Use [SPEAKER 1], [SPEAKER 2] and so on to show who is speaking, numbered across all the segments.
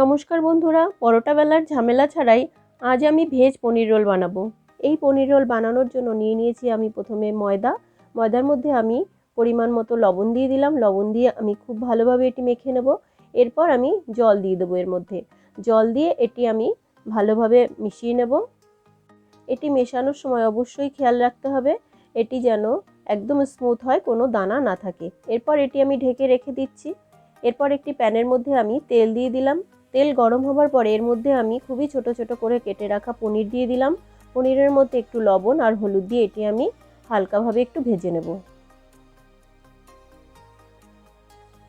[SPEAKER 1] নমস্কার বন্ধুরা, পরোটা বেলার ঝামেলা ছাড়াই আজ আমি ভেজ পনির রোল বানাবো। এই পনির রোল বানানোর জন্য নিয়ে নিয়েছি আমি প্রথমে ময়দা। ময়দার মধ্যে আমি পরিমাণ মতো লবণ দিয়ে দিলাম। লবণ দিয়ে আমি খুব ভালোভাবে এটি মেখে নেব। এরপর আমি জল দিয়ে দেবো এর মধ্যে। জল দিয়ে এটি আমি ভালোভাবে মিশিয়ে নেব। এটি মেশানোর সময় অবশ্যই খেয়াল রাখতে হবে। এটি যেন একদম স্মুথ হয়, কোনো দানা না থাকে। এরপর এটি আমি ঢেকে রেখে দিচ্ছি। এরপর একটি প্যানের মধ্যে আমি তেল দিয়ে দিলাম। তেল গরম হবার পরে এর মধ্যে আমি খুবই ছোট ছোট করে কেটে রাখা পনির দিয়ে দিলাম। পনিরের মধ্যে একটু লবণ আর হলুদ দিয়ে এটি আমি হালকাভাবে একটু ভেজে নেব।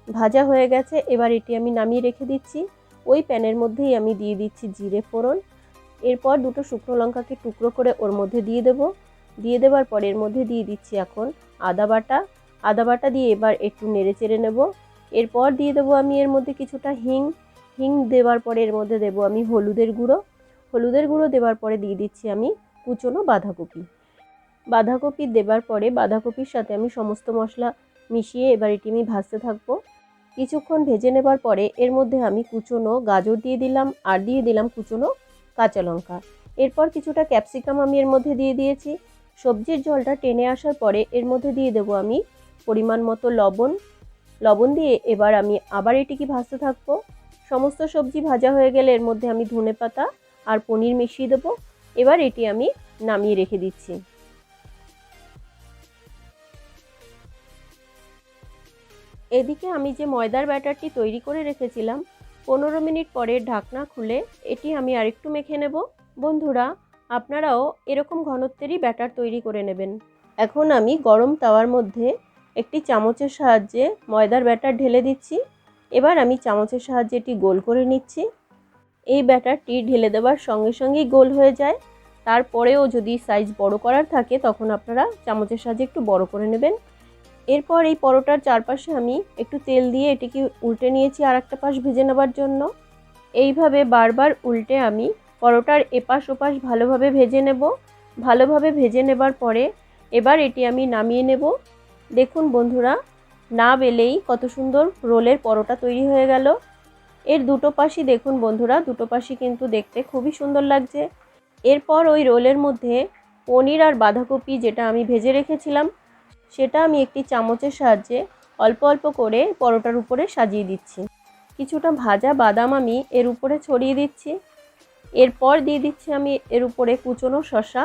[SPEAKER 1] ভাজা হয়ে গেছে, এবার এটি আমি নামিয়ে রেখে দিচ্ছি। ওই প্যানের মধ্যেই আমি দিয়ে দিচ্ছি জিরে ফোড়ন। এরপর দুটো শুকনো লঙ্কাকে টুকরো করে ওর মধ্যে দিয়ে দেব। দিয়ে দেওয়ার পর এর মধ্যে দিয়ে দিচ্ছি এখন আদা বাটা। আদা বাটা দিয়ে এবার একটু নেড়ে চেড়ে নেব। এরপর দিয়ে দেবো আমি এর মধ্যে কিছুটা হিং হিং দেওয়ার পরে এর মধ্যে দেবো আমি হলুদের গুঁড়ো। হলুদের গুঁড়ো দেওয়ার পরে দিয়ে দিচ্ছি আমি কুচনো বাঁধাকপি। বাঁধাকপি দেবার পরে বাঁধাকপির সাথে আমি সমস্ত মশলা মিশিয়ে এবার এটি আমি ভাজতে থাকব। কিছুক্ষণ ভেজে নেবার পরে এর মধ্যে আমি কুচনো গাজর দিয়ে দিলাম আর দিয়ে দিলাম কুচনো কাঁচা লঙ্কা। এরপর কিছুটা ক্যাপসিকাম আমি এর মধ্যে দিয়ে দিয়েছি। সবজির জলটা টেনে আসার পরে এর মধ্যে দিয়ে দেবো আমি পরিমাণ মতো লবণ। লবণ দিয়ে এবার আমি আবার এটিকে ভাজতে থাকব। সমস্ত সবজি ভাজা হয়ে গেলে এর মধ্যে আমি ধনে পাতা আর পনির মিশিয়ে দেবো। এবার এটি আমি নামিয়ে রেখে দিচ্ছি। এদিকে আমি যে ময়দার ব্যাটারটি তৈরি করে রেখেছিলাম, পনেরো মিনিট পরে ঢাকনা খুলে এটি আমি আরেকটু মেখে নেব। বন্ধুরা, আপনারাও এরকম ঘনত্বেরই ব্যাটার তৈরি করে নেবেন। এখন আমি গরম তাওয়ার মধ্যে একটি চামচের সাহায্যে ময়দার ব্যাটার ঢেলে দিচ্ছি। এবার আমি চামচের সাহায্যে এটি গোল করে নিচ্ছি। এই ব্যাটারটি ঢেলে দেওয়ার সঙ্গে সঙ্গেই গোল হয়ে যায়। তারপরেও যদি সাইজ বড় করার থাকে, তখন আপনারা চামচের সাহায্যে একটু বড় করে নেবেন। এরপর এই পরোটার চারপাশে আমি একটু তেল দিয়ে এটিকে উল্টে নিয়েছি আর একটা পাশ ভেজে নেবার জন্য। এইভাবে বারবার উল্টে আমি পরোটার এপাশ ওপাশ ভালোভাবে ভেজে নেব। ভালোভাবে ভেজে নেবার পরে এবার এটি আমি নামিয়ে নেব। দেখুন বন্ধুরা না বেলেই কত সুন্দর রোলের পরোটা তৈরি হয়ে গেল। এর দুটো পাশই দেখুন বন্ধুরা, দুটো পাশই কিন্তু দেখতে খুবই সুন্দর লাগছে। এরপর ওই রোলের মধ্যে পনির আর বাঁধাকপি যেটা আমি ভেজে রেখেছিলাম, সেটা আমি একটি চামচের সাহায্যে অল্প অল্প করে পরোটার উপরে সাজিয়ে দিচ্ছি। কিছুটা ভাজা বাদাম আমি এর উপরে ছড়িয়ে দিচ্ছি। এরপর দিয়ে দিচ্ছি আমি এর উপরে কুচনো শশা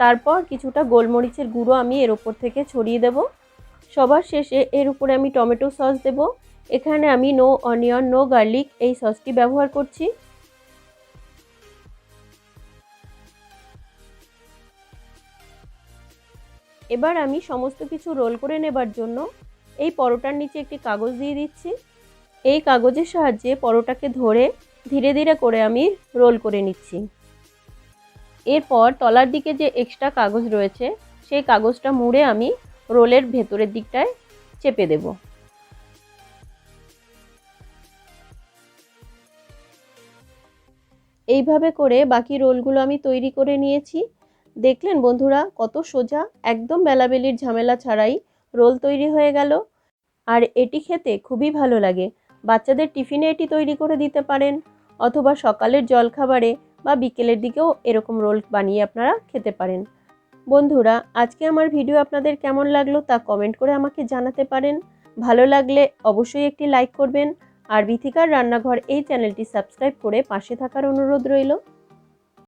[SPEAKER 1] তারপর কিছুটা গোলমরিচের গুঁড়ো আমি এর উপর থেকে ছড়িয়ে দেব। সবার শেষে এর উপরে আমি টমেটো সস দেব। এখানে আমি নো অনিয়ন, নো গার্লিক এই সসটি ব্যবহার করছি। এবার আমি সমস্ত কিছু রোল করে নেবার জন্য এই পরোটার নিচে একটি কাগজ দিয়ে দিচ্ছি। এই কাগজের সাহায্যে পরোটাকে ধরে ধীরে ধীরে করে আমি রোল করে নিচ্ছি। এরপর তলার দিকে যে এক্সট্রা কাগজ রয়েছে, সেই কাগজটা মুড়ে আমি রোলের ভেতরের দিকটায় চেপে দেব। এইভাবে করে বাকি রোলগুলো আমি তৈরি করে নিয়েছি। দেখলেন বন্ধুরা, কত সোজা, একদম বেলাবেলির ঝামেলা ছাড়াই রোল তৈরি হয়ে গেল। আর এটি খেতে খুবই ভালো লাগে। বাচ্চাদের টিফিনে এটি তৈরি করে দিতে পারেন, অথবা সকালের জলখাবারে বা বিকেলের দিকেও এরকম রোল বানিয়ে আপনারা খেতে পারেন। বন্ধুরা, আজকে আমার ভিডিও আপনাদের কেমন লাগল তা কমেন্ট করে আমাকে জানাতে পারেন। ভালো লাগলে অবশ্যই একটি লাইক করবেন। আর বিথিকার রান্নাঘর এই চ্যানেলটি সাবস্ক্রাইব করে পাশে থাকার অনুরোধ রইল।